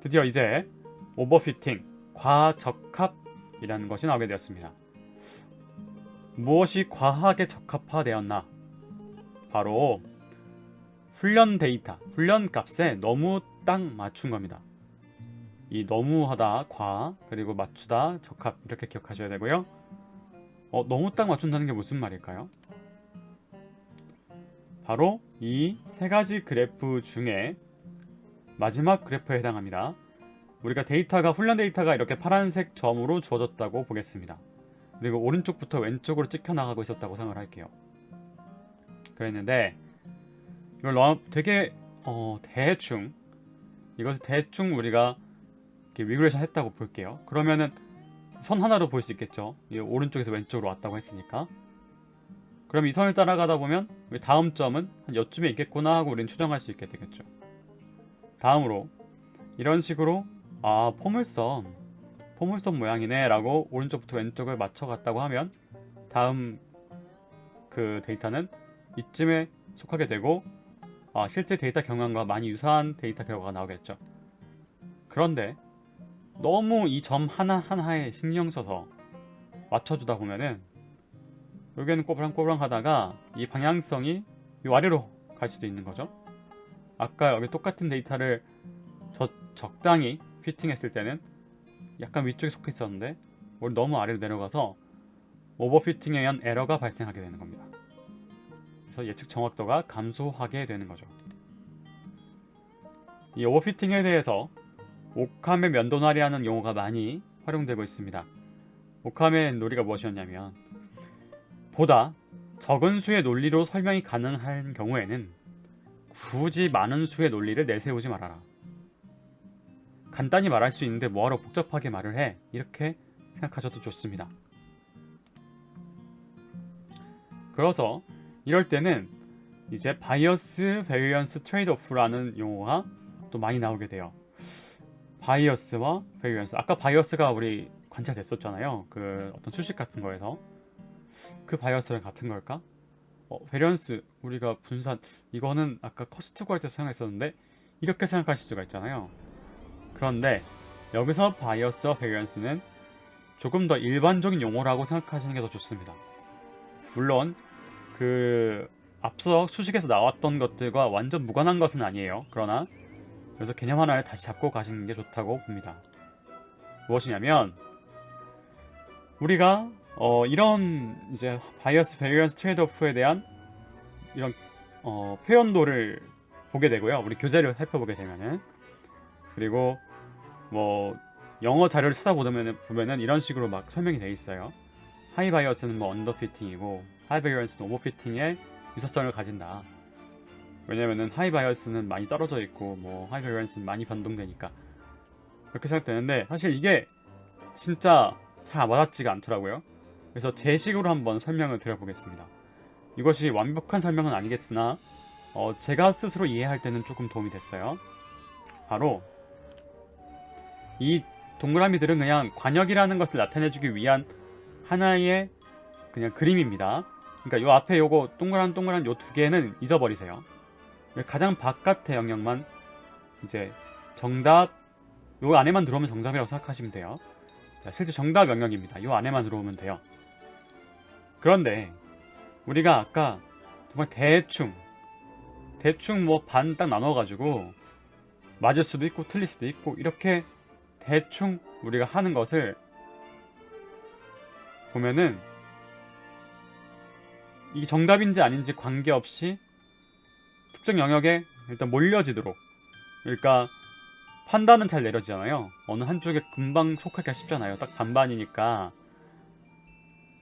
드디어 이제 오버피팅, 과적합이라는 것이 나오게 되었습니다. 무엇이 과하게 적합화되었나? 바로 훈련 데이터, 훈련 값에 너무 딱 맞춘 겁니다. 이 너무하다, 과, 그리고 맞추다, 적합 이렇게 기억하셔야 되고요. 어, 너무 딱 맞춘다는 게 무슨 말일까요? 바로 이 세 가지 그래프 중에 마지막 그래프에 해당합니다. 우리가 데이터가 훈련 데이터가 이렇게 파란색 점으로 주어졌다고 보겠습니다. 그리고 오른쪽부터 왼쪽으로 찍혀 나가고 있었다고 생각을 할게요. 그랬는데 이걸 되게 어, 대충 이것을 대충 우리가 이렇게 리그레이션 했다고 볼게요. 그러면은 선 하나로 볼 수 있겠죠. 이 오른쪽에서 왼쪽으로 왔다고 했으니까. 그럼 이 선을 따라가다 보면 다음 점은 한 여쯤에 있겠구나 하고 우리는 추정할 수 있게 되겠죠. 다음으로 이런 식으로 아 포물선 포물선 모양이네 라고 오른쪽부터 왼쪽을 맞춰갔다고 하면 다음 그 데이터는 이쯤에 속하게 되고 아, 실제 데이터 경향과 많이 유사한 데이터 결과가 나오겠죠. 그런데 너무 이 점 하나 하나에 신경 써서 맞춰주다 보면은 여기는 꼬부랑꼬부랑 하다가 이 방향성이 이 아래로 갈 수도 있는 거죠. 아까 여기 똑같은 데이터를 저, 적당히 피팅했을 때는 약간 위쪽에 속해 있었는데 오늘 너무 아래로 내려가서 오버피팅에 의한 에러가 발생하게 되는 겁니다. 그래서 예측 정확도가 감소하게 되는 거죠. 이 오버피팅에 대해서 오카메 면도날이라는 용어가 많이 활용되고 있습니다. 오카메 논리가 무엇이었냐면 보다 적은 수의 논리로 설명이 가능한 경우에는 굳이 많은 수의 논리를 내세우지 말아라. 간단히 말할 수 있는데 뭐하러 복잡하게 말을 해? 이렇게 생각하셔도 좋습니다. 그래서 이럴 때는 이제 바이어스 베리언스 트레이드 오프라는 용어가 또 많이 나오게 돼요. 바이어스와 베리언스. 아까 바이어스가 우리 관찰됐었잖아요. 그 어떤 수식 같은 거에서 그 바이어스랑 같은 걸까? 어, 베리언스 우리가 분산 이거는 아까 커스트 구할 때 사용했었는데 이렇게 생각하실 수가 있잖아요. 그런데 여기서 바이어스와 베리언스는 조금 더 일반적인 용어라고 생각하시는 게 더 좋습니다. 물론 그 앞서 수식에서 나왔던 것들과 완전 무관한 것은 아니에요. 그러나 그래서 개념 하나를 다시 잡고 가시는 게 좋다고 봅니다. 무엇이냐면 우리가 어, 이런 이제 바이어스 베리언스 트레이드오프에 대한 이런 어, 표현도를 보게 되고요. 우리 교재를 살펴보게 되면은 그리고 뭐 영어 자료를 찾아보면은 보면은 이런 식으로 막 설명이 돼 있어요. 하이 바이어스는 뭐 언더피팅이고 하이 베리언스는 오버피팅의 유사성을 가진다. 왜냐면은 하이 바이어스는 많이 떨어져 있고 뭐 하이 베리언스는 많이 변동되니까 그렇게 생각되는데 사실 이게 진짜 잘 와닿지가 않더라고요. 그래서 제 식으로 한번 설명을 드려보겠습니다. 이것이 완벽한 설명은 아니겠으나 어, 제가 스스로 이해할 때는 조금 도움이 됐어요. 바로 이 동그라미들은 그냥 관역이라는 것을 나타내주기 위한 하나의 그냥 그림입니다. 그러니까 요 앞에 요거 동그란 동그란 요 두 개는 잊어버리세요. 가장 바깥의 영역만 이제 정답 요 안에만 들어오면 정답이라고 생각하시면 돼요. 자, 실제 정답 영역입니다. 요 안에만 들어오면 돼요. 그런데 우리가 아까 정말 대충 대충 뭐 반 딱 나눠가지고 맞을 수도 있고 틀릴 수도 있고 이렇게 대충 우리가 하는 것을 보면은 이게 정답인지 아닌지 관계없이 특정 영역에 일단 몰려지도록 그러니까 판단은 잘 내려지잖아요. 어느 한쪽에 금방 속하기가 쉽잖아요. 딱 반반이니까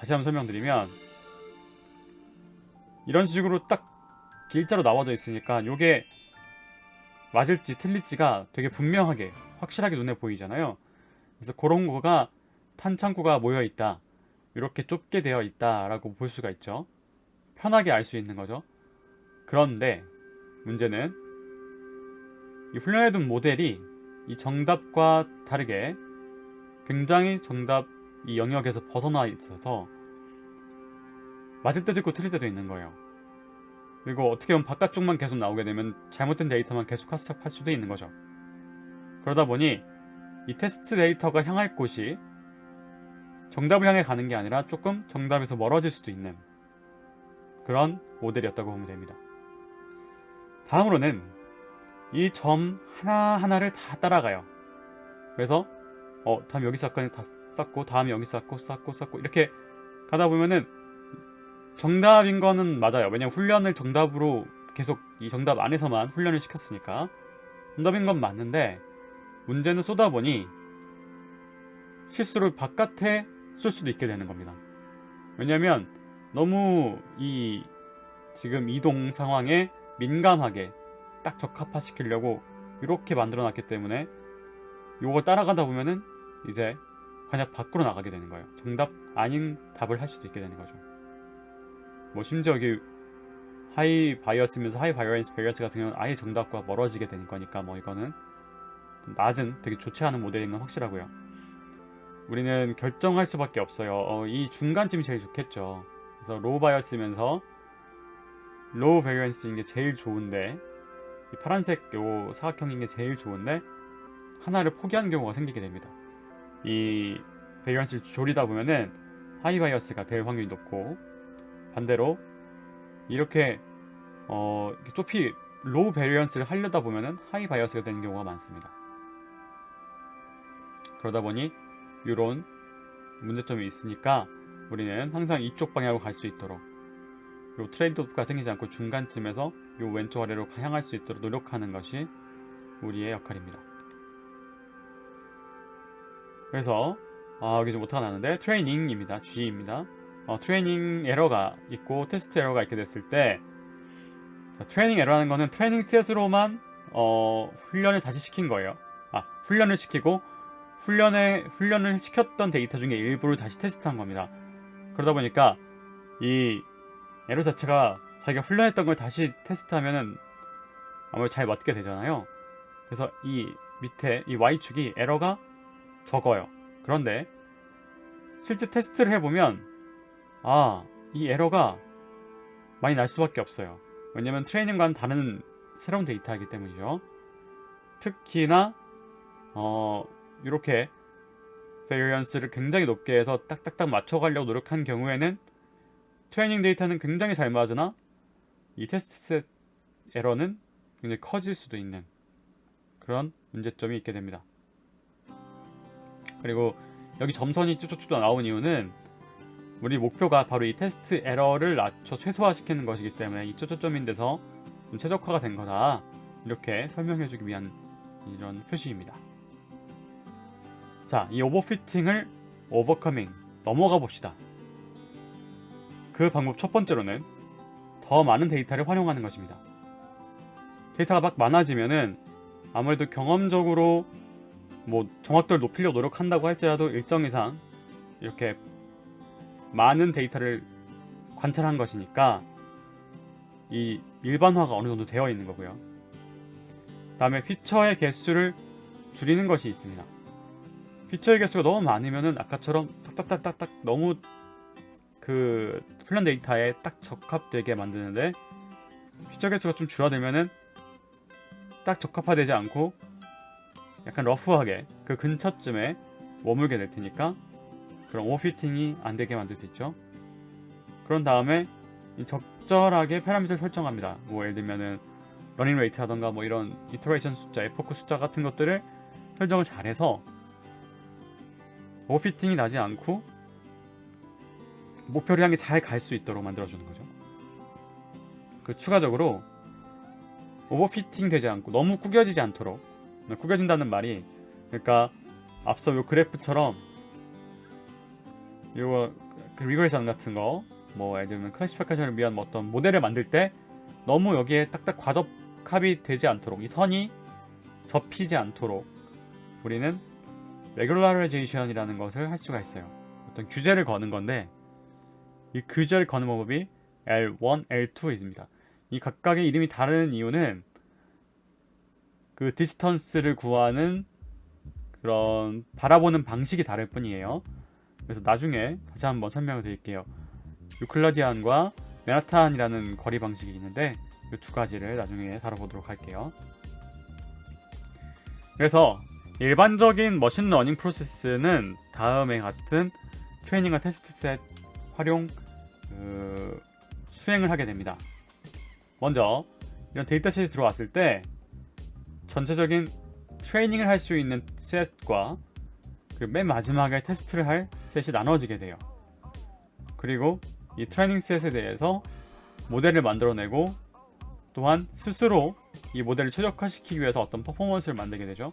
다시 한번 설명드리면 이런 식으로 딱 길자로 나와져 있으니까 요게 맞을지 틀릴지가 되게 분명하게 확실하게 눈에 보이잖아요. 그래서 그런 거가 탄창구가 모여 있다 이렇게 좁게 되어 있다라고 볼 수가 있죠. 편하게 알 수 있는 거죠. 그런데 문제는 이 훈련해둔 모델이 이 정답과 다르게 굉장히 정답 이 영역에서 벗어나 있어서 맞을 때도 있고 틀릴 때도 있는 거예요. 그리고 어떻게 보면 바깥쪽만 계속 나오게 되면 잘못된 데이터만 계속 합습할 수도 있는 거죠. 그러다 보니 이 테스트 데이터가 향할 곳이 정답을 향해 가는 게 아니라 조금 정답에서 멀어질 수도 있는 그런 모델이었다고 보면 됩니다. 다음으로는 이 점 하나하나를 다 따라가요. 그래서 어 다음 여기 사건에 다 쌓고 다음 여기 쌓고 쌓고 쌓고 이렇게 가다 보면은 정답인 거는 맞아요. 왜냐면 훈련을 정답으로 계속 이 정답 안에서만 훈련을 시켰으니까 정답인 건 맞는데 문제는 쏘다 보니 실수를 바깥에 쏠 수도 있게 되는 겁니다. 왜냐면 너무 이 지금 이동 상황에 민감하게 딱 적합화시키려고 이렇게 만들어 놨기 때문에 요거 따라가다 보면은 이제 그냥 밖으로 나가게 되는 거예요. 정답 아닌 답을 할 수도 있게 되는 거죠. 뭐 심지어 여기 하이 바이어스면서 하이 바이어스 베리어스 같은 경우는 아예 정답과 멀어지게 되는 거니까 뭐 이거는 낮은 되게 좋지 않은 모델인 건 확실하고요. 우리는 결정할 수밖에 없어요. 어, 이 중간쯤이 제일 좋겠죠. 그래서 로우 바이어스면서 로우 베리언스인 게 제일 좋은데 이 파란색 요 사각형인 게 제일 좋은데 하나를 포기하는 경우가 생기게 됩니다. 이 베리언스를 조리다 보면은 하이 바이어스가 될 확률이 높고 반대로 이렇게 어 좁히 로우 베리언스를 하려다 보면은 하이 바이어스가 되는 경우가 많습니다. 그러다 보니 이런 문제점이 있으니까 우리는 항상 이쪽 방향으로 갈 수 있도록 요 트레이드오프가 생기지 않고 중간쯤에서 요 왼쪽 아래로 향할 수 있도록 노력하는 것이 우리의 역할입니다. 그래서 아, 여기 좀 오타가 나는데 트레이닝입니다. G입니다. 어, 트레이닝 에러가 있고 테스트 에러가 있게 됐을 때 자, 트레이닝 에러라는 거는 트레이닝 셋으로만 어, 훈련을 다시 시킨 거예요. 아, 훈련을 시키고 훈련에 훈련을 시켰던 데이터 중에 일부를 다시 테스트한 겁니다. 그러다 보니까 이 에러 자체가 자기가 훈련했던 걸 다시 테스트하면은 아무래도 잘 맞게 되잖아요. 그래서 이 밑에 이 y축이 에러가 적어요. 그런데 실제 테스트를 해보면 아, 이 에러가 많이 날 수밖에 없어요. 왜냐면 트레이닝과는 다른 새로운 데이터이기 때문이죠. 특히나 어, 이렇게 베리언스를 굉장히 높게 해서 딱딱딱 맞춰가려고 노력한 경우에는 트레이닝 데이터는 굉장히 잘 맞으나 이 테스트 셋 에러는 굉장히 커질 수도 있는 그런 문제점이 있게 됩니다. 그리고 여기 점선이 쭉쭉쭉 나온 이유는 우리 목표가 바로 이 테스트 에러를 낮춰 최소화시키는 것이기 때문에 이 초점인 데서 좀 최적화가 된 거다 이렇게 설명해주기 위한 이런 표시입니다. 자, 이 오버피팅을 오버커밍 넘어가 봅시다. 그 방법 첫 번째로는 더 많은 데이터를 활용하는 것입니다. 데이터가 막 많아지면은 아무래도 경험적으로 뭐 정확도를 높이려고 노력한다고 할지라도 일정 이상 이렇게 많은 데이터를 관찰한 것이니까 이 일반화가 어느 정도 되어 있는 거고요. 다음에 피처의 개수를 줄이는 것이 있습니다. 피처의 개수가 너무 많으면은 아까처럼 딱딱딱딱딱 너무 그 훈련 데이터에 딱 적합되게 만드는데 피처 개수가 좀 줄어들면은 딱 적합화되지 않고 약간 러프하게 그 근처쯤에 머물게 될 테니까 그런 오피팅이 안 되게 만들 수 있죠. 그런 다음에 적절하게 파라미터를 설정합니다. 뭐 예를 들면은 러닝 레이트라던가 뭐 이런 이터레이션 숫자, 에포크 숫자 같은 것들을 설정을 잘해서 오피팅이 나지 않고 목표를 향해 잘 갈 수 있도록 만들어주는 거죠. 그 추가적으로 오버피팅 되지 않고 너무 구겨지지 않도록 구겨진다는 말이 그러니까 앞서 요 그래프처럼 요거 그 리그레이션 같은 거뭐 예를 들면 클래시피케이션을 위한 뭐 어떤 모델을 만들 때 너무 여기에 딱딱 과접합이 되지 않도록 이 선이 접히지 않도록 우리는 레귤라라이제이션이라는 것을 할 수가 있어요. 어떤 규제를 거는 건데 이 규제를 거는 방법이 L1, L2입니다. 이 각각의 이름이 다른 이유는 그 디스턴스를 구하는 그런 바라보는 방식이 다를 뿐이에요. 그래서 나중에 다시 한번 설명을 드릴게요. 유클라디안과 메나탄이라는 거리 방식이 있는데 이 두 가지를 나중에 다뤄보도록 할게요. 그래서 일반적인 머신러닝 프로세스는 다음에 같은 트레이닝과 테스트 셋 활용 그, 수행을 하게 됩니다. 먼저 이런 데이터셋이 들어왔을 때 전체적인 트레이닝을 할 수 있는 셋과 그 맨 마지막에 테스트를 할 셋이 나눠지게 돼요. 그리고 이 트레이닝 셋에 대해서 모델을 만들어내고 또한 스스로 이 모델을 최적화시키기 위해서 어떤 퍼포먼스를 만들게 되죠.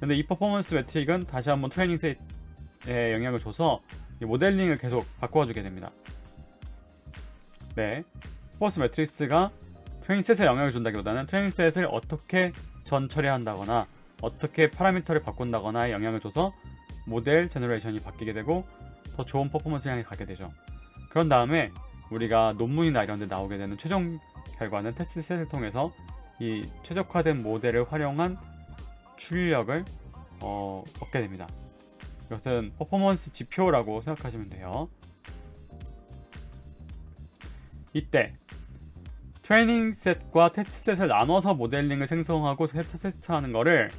근데 이 퍼포먼스 매트릭은 다시 한번 트레이닝 셋에 영향을 줘서 이 모델링을 계속 바꿔주게 됩니다. 네, 퍼포먼스 매트릭스가 트레이닝 셋에 영향을 준다기보다는 트레이닝 셋을 어떻게 전 처리한다거나 어떻게 파라미터를 바꾼다거나에 영향을 줘서 모델 제너레이션이 바뀌게 되고 더 좋은 퍼포먼스를 향해 가게 되죠. 그런 다음에 우리가 논문이나 이런 데 나오게 되는 최종 결과는 테스트 셋을 통해서 이 최적화된 모델을 활용한 출력을 어, 얻게 됩니다. 이것은 퍼포먼스 지표라고 생각하시면 돼요. 이때 트레이닝 셋과 테스트 셋을 나눠서 모델링을 생성하고 테스트 테스트하는 거를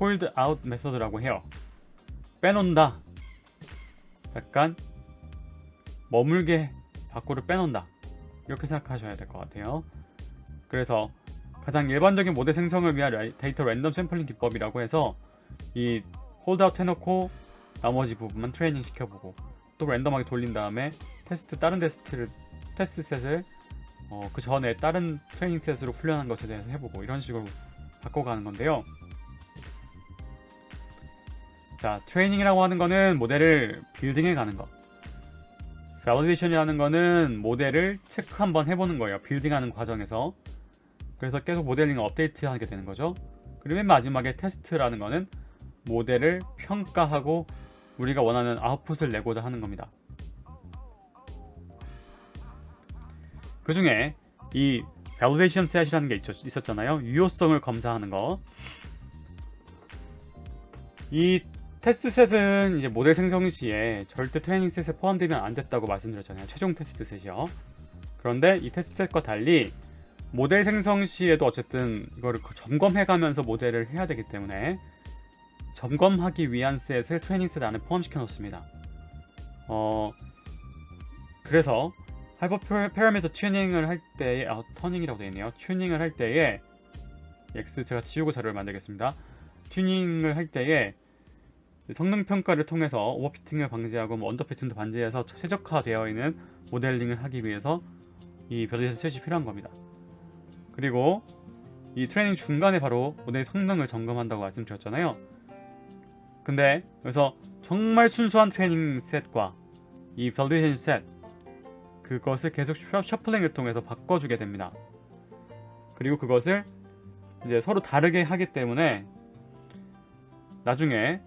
홀드 아웃 메서드라고 해요. 빼놓는다. 약간 머물게 밖으로 빼놓는다. 이렇게 생각하셔야 될 것 같아요. 그래서 가장 일반적인 모델 생성을 위한 라- 데이터 랜덤 샘플링 기법이라고 해서 이 홀드아웃 해놓고 나머지 부분만 트레이닝 시켜보고 또 랜덤하게 돌린 다음에 테스트 다른 테스트를 테스트 셋을 어, 그 전에 다른 트레이닝 셋으로 훈련한 것에 대해서 해보고 이런 식으로 바꿔가는 건데요. 자, 트레이닝이라고 하는 거는 모델을 빌딩해 가는 것. 밸리데이션이라는 거는 모델을 체크 한번 해보는 거예요. 빌딩하는 과정에서. 그래서 계속 모델링을 업데이트하게 되는 거죠. 그리고 맨 마지막에 테스트라는 거는 모델을 평가하고 우리가 원하는 아웃풋을 내고자 하는 겁니다. 그 중에 이 validation set이라는 게 있, 있었잖아요. 유효성을 검사하는 거. 이 테스트 셋은 이제 모델 생성 시에 절대 트레이닝 셋에 포함되면 안 됐다고 말씀드렸잖아요. 최종 테스트 셋이요. 그런데 이 테스트 셋과 달리 모델 생성 시에도 어쨌든 이거를 그 점검해 가면서 모델을 해야 되기 때문에 점검하기 위한 셋을 트레이닝 셋 안에 포함시켜 놓습니다. 어 그래서 하이퍼 파라미터 튜닝을 할 때에 아 터닝이라고 되어 있네요. 튜닝을 할 때에 X 제가 지우고 자료를 만들겠습니다. 튜닝을 할 때에 성능 평가를 통해서 오버피팅을 방지하고 뭐 언더피팅도 방지해서 최적화되어 있는 모델링을 하기 위해서 이 밸리데이션 셋이 필요한 겁니다. 그리고 이 트레이닝 중간에 바로 모델 성능을 점검한다고 말씀드렸잖아요. 근데 그래서 정말 순수한 트레이닝 셋과 이 밸리데이션 셋 그것을 계속 셔- 셔플링을 통해서 바꿔주게 됩니다. 그리고 그것을 이제 서로 다르게 하기 때문에 나중에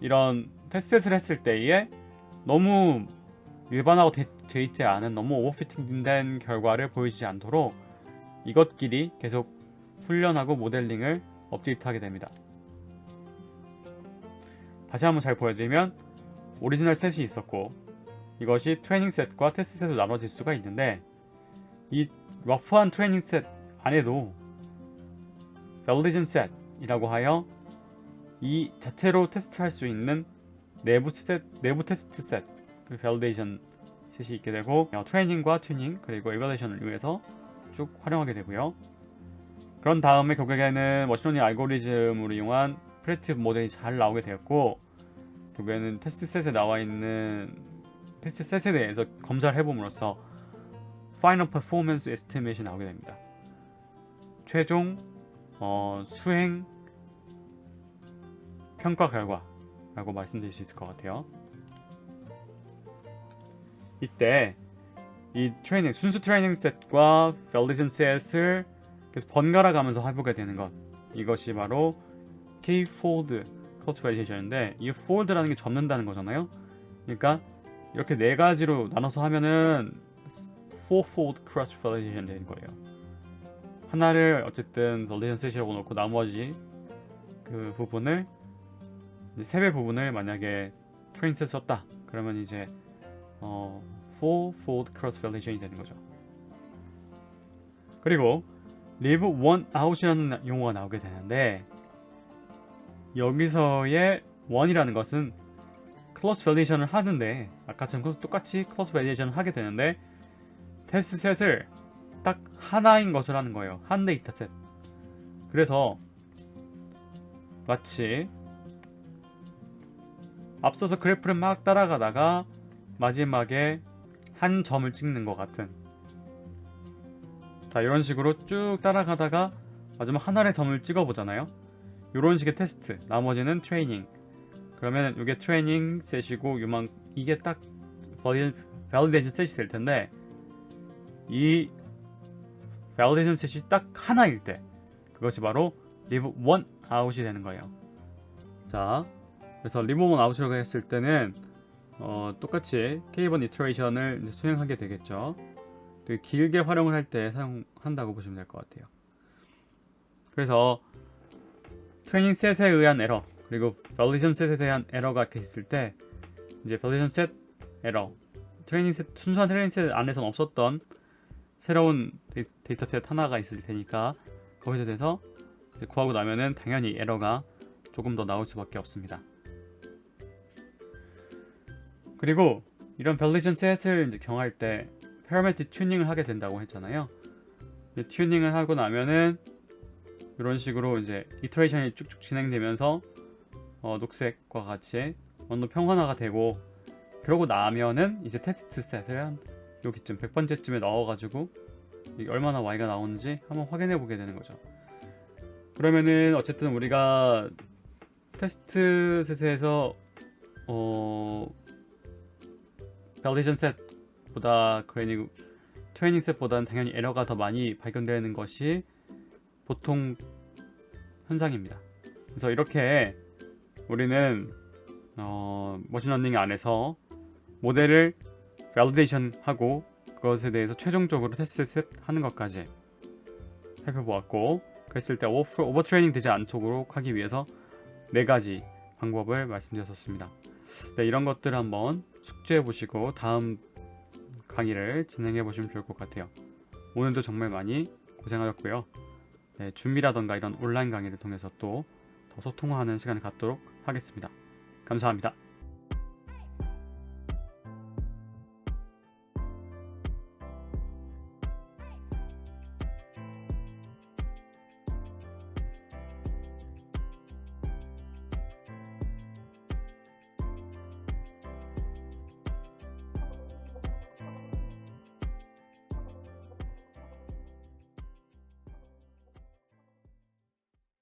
이런 테스트를 했을 때에 너무 돼, 돼 있지 않은 너무 오버피팅된 결과를 보이지 않도록 이것끼리 계속 훈련하고 모델링을 업데이트하게 됩니다. 다시 한번 잘 보여드리면 오리지널 셋이 있었고 이것이 트레이닝 셋과 테스트 셋으로 나눠질 수가 있는데 이 러프한 트레이닝 셋 안에도 validation set이라고 하여 이 자체로 테스트할 수 있는 내부 셋, 내부 테스트 셋, 그 validation 셋이 있게 되고 어, 트레이닝과 튜닝 그리고 evaluation을 위해서 쭉 활용하게 되고요. 그런 다음에 결국에는 머신러닝 알고리즘으로 이용한 프레디티브 모델이 잘 나오게 되었고 결국에는 테스트 셋에 나와 있는 테스트 셋에 대해서 검사를 해봄으로써 Final Performance Estimate이 나오게 됩니다. 최종 어, 수행 평가 결과라고 말씀드릴 수 있을 것 같아요. 이때 이 트레이닝 순수 트레이닝 셋과 밸리데이션 셋을 계속 번갈아 가면서 해보게 되는 것 이것이 바로 K-fold cultivation인데 이 fold라는 게 접는다는 거잖아요. 그러니까 이렇게 네 가지로 나눠서 하면은 fourfold cross validation 되는 거예요. 하나를 어쨌든 validation 셋이라고 놓고 나머지 그 부분을 세배 부분을 만약에 셋 썼다 그러면 이제 어, fourfold cross validation이 되는 거죠. 그리고 leave one out이라는 용어가 나오게 되는데 여기서의 원이라는 것은 클로스 밸리데이션을 하는데 아까처럼 똑같이 클로스 밸리데이션을 하게 되는데 테스트 셋을 딱 하나인 것을 하는 거예요. 한 데이터 셋. 그래서 마치 앞서서 그래프를 막 따라가다가 마지막에 한 점을 찍는 것 같은 자 이런 식으로 쭉 따라가다가 마지막 하나의 점을 찍어 보잖아요 이런 식의 테스트 나머지는 트레이닝 그러면 이게 트레이닝 셋이고 요만 이게 딱 밸리데이션 셋이 될 텐데 이 밸리데이션 셋이 딱 하나일 때 그것이 바로 리브 원 아웃이 되는 거예요 자 그래서 리브 원 아웃이라고 했을 때는 어, 똑같이 K1 이터레이션을 이제 수행하게 되겠죠. 되게 길게 활용을 할 때 사용한다고 보시면 될 것 같아요. 그래서 트레이닝 셋에 의한 에러 그리고 밸리데이션 셋에 대한 에러가 있을 때 이제 밸리데이션 셋 에러 트레이닝 셋 순수한 트레이닝 셋 안에서는 없었던 새로운 데이- 데이터 셋 하나가 있을 테니까 거기서 이제 구하고 나면은 당연히 에러가 조금 더 나올 수밖에 없습니다. 그리고 이런 밸리데이션 셋을 이제 경할 때 파라메틱 튜닝을 하게 된다고 했잖아요. 튜닝을 하고 나면은 이런 식으로 이제 이터레이션이 쭉쭉 진행되면서 어, 녹색과 같이 어느 평화화가 되고 그러고 나면은 이제 테스트 셋을 한 여기쯤 100번째쯤에 넣어가지고 얼마나 Y가 나오는지 한번 확인해 보게 되는 거죠. 그러면은 어쨌든 우리가 테스트 셋에서 어 밸리데이션 셋보다 그래니 트레이닝 셋보다는 당연히 에러가 더 많이 발견되는 것이 보통 현상입니다. 그래서 이렇게 우리는 어, 머신러닝 안에서 모델을 밸리데이션 하고 그것에 대해서 최종적으로 테스트 셋 하는 것까지 살펴보았고 그랬을 때 오버, 트레이닝 되지 않도록 하기 위해서 네 가지 방법을 말씀드렸었습니다. 네, 이런 것들 한번 숙지해 보시고 다음 강의를 진행해 보시면 좋을 것 같아요. 오늘도 정말 많이 고생하셨고요. 네, 준비라던가 이런 온라인 강의를 통해서 또 더 소통하는 시간을 갖도록 하겠습니다. 감사합니다.